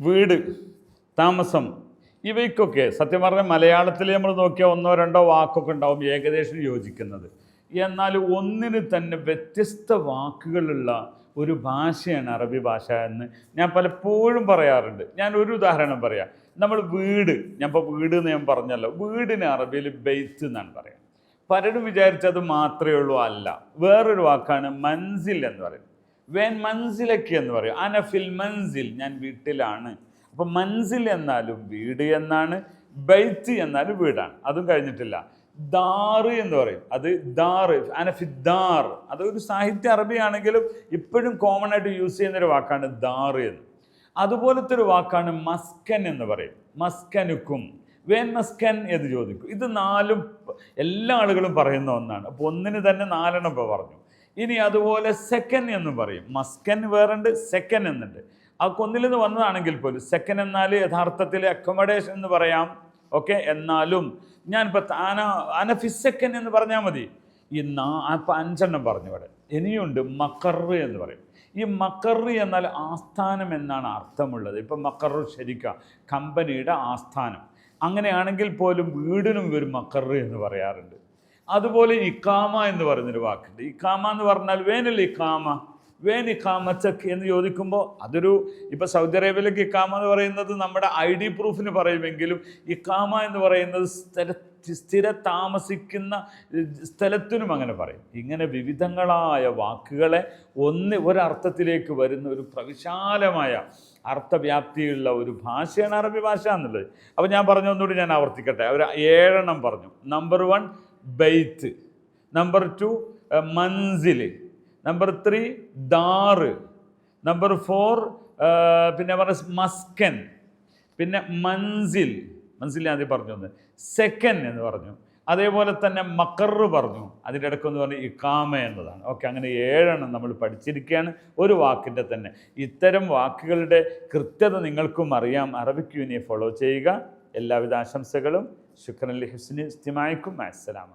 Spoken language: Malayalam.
വീട് താമസം ഇവയ്ക്കൊക്കെ സത്യം പറഞ്ഞാൽ മലയാളത്തിൽ നമ്മൾ നോക്കിയാൽ ഒന്നോ രണ്ടോ വാക്കൊക്കെ ഉണ്ടാവും ഏകദേശം യോജിക്കുന്നത്. എന്നാൽ ഒന്നിന് തന്നെ വ്യത്യസ്ത വാക്കുകളുള്ള ഒരു ഭാഷയാണ് അറബി ഭാഷ എന്ന് ഞാൻ പലപ്പോഴും പറയാറുണ്ട്. ഞാൻ ഒരു ഉദാഹരണം പറയാം. നമ്മൾ വീട് ഞാൻ ഇപ്പോൾ വീട് എന്ന് ഞാൻ പറഞ്ഞല്ലോ. വീടിന് അറബിയിൽ ബെയ്ത്ത് എന്നാണ് പറയാം. പലരും വിചാരിച്ചത് മാത്രമേ ഉള്ളൂ അല്ല. വേറൊരു വാക്കാണ് മൻസിൽ എന്ന് പറയും വേൻ മൻസിലൊക്കെ എന്ന് പറയും. അനഫിൽ മൻസിൽ ഞാൻ വീട്ടിലാണ്. അപ്പം മൻസിൽ എന്നാലും വീട് എന്നാണ് ബൈത്ത് എന്നാലും വീടാണ്. അതും കഴിഞ്ഞിട്ടില്ല. ദാറ് എന്ന് പറയും. അത് ദാറ് അനഫി ദാർ. അത് ഒരു സാഹിത്യ അറബിയാണെങ്കിലും ഇപ്പോഴും കോമൺ ആയിട്ട് യൂസ് ചെയ്യുന്ന ഒരു വാക്കാണ് ദാറ് എന്ന്. അതുപോലത്തെ ഒരു വാക്കാണ് മസ്കൻ എന്ന് പറയും. മസ്കനുക്കും. വേൻ മസ്കൻ എന്ന് ചോദിക്കും. ഇത് നാലും എല്ലാ ആളുകളും പറയുന്ന ഒന്നാണ്. അപ്പോൾ ഒന്നിന് തന്നെ നാലെണ്ണം ഇപ്പോൾ പറഞ്ഞു. ഇനി അതുപോലെ സെക്കൻ എന്ന് പറയും. മസ്കൻ വേറുണ്ട് സെക്കൻ എന്നുണ്ട് ആ കൊന്നിൽ നിന്ന് വന്നതാണെങ്കിൽ പോലും സെക്കൻ എന്നാൽ യഥാർത്ഥത്തിൽ അക്കോമഡേഷൻ എന്ന് പറയാം. ഓക്കെ എന്നാലും ഞാൻ ആന അനഫി സെക്കൻ എന്ന് പറഞ്ഞാൽ മതി. ഈ നാ അപ്പം അഞ്ചെണ്ണം പറഞ്ഞു ഇവിടെ. ഇനിയുണ്ട് മക്കറ് എന്ന് പറയും. ഈ മക്കറ് എന്നാൽ ആസ്ഥാനം എന്നാണ് അർത്ഥമുള്ളത്. ഇപ്പം മക്കറ് ശരിക്ക. കമ്പനിയുടെ ആസ്ഥാനം. അങ്ങനെയാണെങ്കിൽ പോലും വീടിനും ഒരു മക്കറ് എന്ന് പറയാറുണ്ട്. അതുപോലെ ഇക്കാമ എന്ന് പറഞ്ഞൊരു വാക്കുണ്ട്. ഇക്കാമ എന്ന് പറഞ്ഞാൽ വേനൽ ഇക്കാമ വേൻ ഇക്കാമച്ചക്ക് എന്ന് ചോദിക്കുമ്പോൾ അതൊരു ഇപ്പോൾ സൗദി അറേബ്യയിലേക്ക് ഇക്കാമ എന്ന് പറയുന്നത് നമ്മുടെ ഐ ഡി പ്രൂഫിന് പറയുമെങ്കിലും ഇക്കാമ എന്ന് പറയുന്നത് സ്ഥല സ്ഥിര താമസിക്കുന്ന സ്ഥലത്തിനും അങ്ങനെ പറയും. ഇങ്ങനെ വിവിധങ്ങളായ വാക്കുകളെ ഒന്ന് ഒരർത്ഥത്തിലേക്ക് വരുന്ന ഒരു പ്രവിശാലമായ അർത്ഥവ്യാപ്തിയുള്ള ഒരു ഭാഷയാണ് അറബി ഭാഷ എന്നുള്ളത്. അപ്പോൾ ഞാൻ പറഞ്ഞ ഒന്നുകൂടി ഞാൻ ആവർത്തിക്കട്ടെ. ഒരു ഏഴെണ്ണം പറഞ്ഞു. നമ്പർ വൺ ബെയ്ത്ത്. നമ്പർ ടു മൻസിൽ. നമ്പർ ത്രീ ദാറ്. നമ്പർ ഫോർ പിന്നെ പറഞ്ഞ മസ്കൻ. പിന്നെ മൻസിൽ. ഞാൻ ആദ്യം പറഞ്ഞു തന്നെ സെക്കൻ എന്ന് പറഞ്ഞു. അതേപോലെ തന്നെ മക്കറ് പറഞ്ഞു. അതിന്റെ ഇടയ്ക്കൊന്ന് പറഞ്ഞാൽ ഇക്കാമ എന്നതാണ്. ഓക്കെ അങ്ങനെ ഏഴെണ്ണം നമ്മൾ പഠിച്ചിരിക്കുകയാണ്. ഒരു വാക്കിന്റെ തന്നെ. ഇത്തരം വാക്കുകളുടെ കൃത്യത നിങ്ങൾക്കും അറിയാം. അറബിക് യൂനിയെ ഫോളോ ചെയ്യുക. എല്ലാവിധ ആശംസകളും. ശുക്രൻ ലി ഹുസ്നി ഇസ്തിമായിക്കും. അസ്സലാമ